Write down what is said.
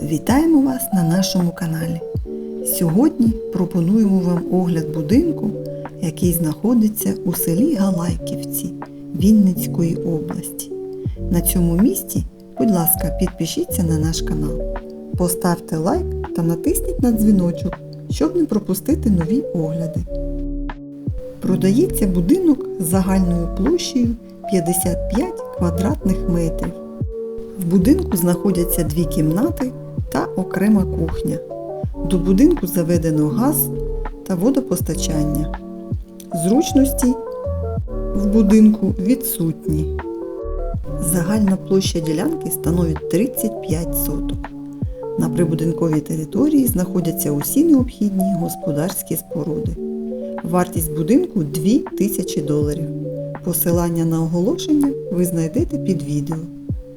Вітаємо вас на нашому каналі. Сьогодні пропонуємо вам огляд будинку, який знаходиться у селі Галайківці Вінницької області. На цьому місці, будь ласка, підпишіться на наш канал, поставте лайк та натисніть на дзвіночок, щоб не пропустити нові огляди. Продається будинок з загальною площею 55 квадратних метрів. В будинку знаходяться дві кімнати та окрема кухня. До будинку заведено газ та водопостачання. Зручності в будинку відсутні. Загальна площа ділянки становить 35 соток. На прибудинковій території знаходяться усі необхідні господарські споруди. Вартість будинку 2000 доларів. Посилання на оголошення ви знайдете під відео.